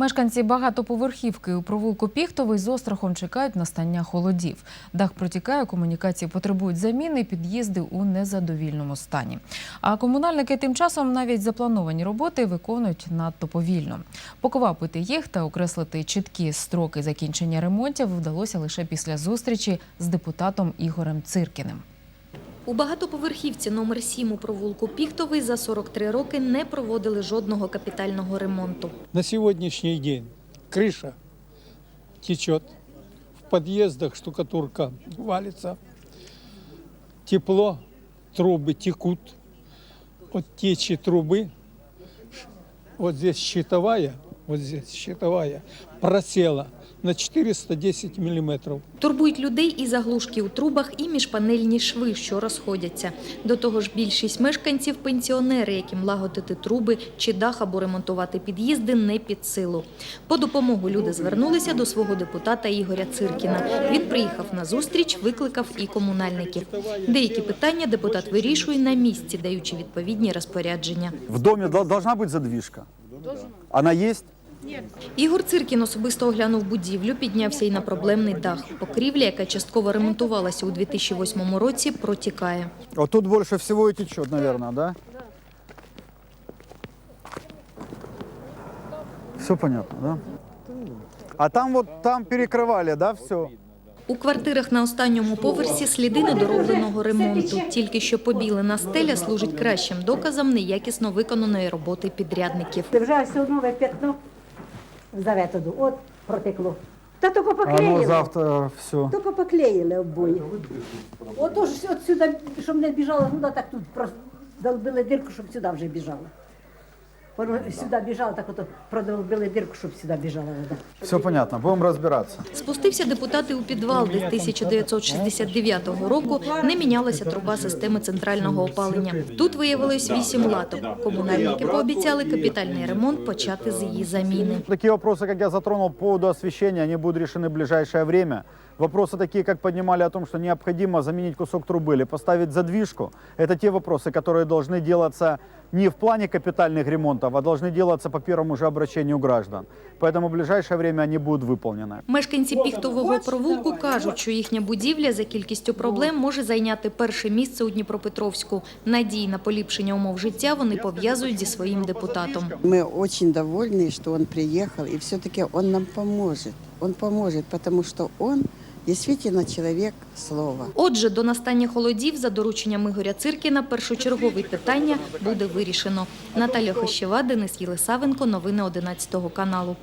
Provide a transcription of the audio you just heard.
Мешканці багатоповерхівки у провулку Піхтовий з острахом чекають настання холодів. Дах протікає, комунікації потребують заміни, під'їзди у незадовільному стані. А комунальники тим часом навіть заплановані роботи виконують надто повільно. Поквапити їх та окреслити чіткі строки закінчення ремонтів вдалося лише після зустрічі з депутатом Ігорем Циркіним. У багатоповерхівці номер 7 у провулку Піхтовий за 43 роки не проводили жодного капітального ремонту. На сегодняшний день крыша течет, в подъездах штукатурка валится, тепло, трубы текут, от течи трубы, вот здесь щитовая, вот здесь щитовая, просела на 410 миллиметров. Турбують людей і заглушки у трубах, і міжпанельні шви, що розходяться. До того ж, більшість мешканців – пенсіонери, яким лагодити труби чи дах або ремонтувати під'їзди не під силу. По допомогу люди звернулися до свого депутата Ігоря Циркіна. Він приїхав на зустріч, викликав і комунальників. Деякі питання депутат вирішує на місці, даючи відповідні розпорядження. В доме дол- должна быть задвижка? Она есть? Ігор Циркін особисто оглянув будівлю, піднявся і на проблемний дах. Покрівля, яка частково ремонтувалася у 2008 році, протікає. Вот тут больше всего и течет, наверное, да? Все понятно, да? А там вот, там перекрывали, да, все? У квартирах на останньому поверсі сліди недоробленого ремонту. Тільки що побілена стеля служить кращим доказом неякісно виконаної роботи підрядників. Це вже все нове п'ятно за методу. От протекло. Та тільки Оно поклеїли. завтра все. Тільки поклеїли обоє. Отож, от сюди, щоб не біжала туди, так тут просто долбили дирку, щоб сюди вже біжало. Воно сюди біжало, так ото продолбили дирку, щоб сюди біжала вода. Все понятно, будем разбираться. Спустився депутати у підвал, де з 1969 року не мінялася труба системи центрального опалення. Тут виявилось вісім латок. Комунальники пообіцяли капітальний ремонт почати з її заміни. Такие вопросы, как я затронул по поводу освещения, они будут решены в ближайшее время. Вопросы такие, как поднимали о том, что необходимо заменить кусок трубы или поставить задвижку, это те вопросы, которые должны делаться не в плане капитальных ремонтов, а должны делаться по первому же обращению граждан. Поэтому в ближайшее время они будут выполнены. Мешканці Піхтового провулку кажуть, що їхня будівля за кількістю проблем може зайняти перше місце у Дніпропетровську. Надії на поліпшення умов життя вони пов'язують зі своїм депутатом. Мы очень довольны, что он приехал, и все-таки он нам поможет. Он поможет, потому что он действительно чоловік слова. Отже, до настання холодів за дорученням Ігоря Циркіна першочергове питання буде вирішено. Наталя Хощева, Денис Єлисавенко. Новини 11 каналу.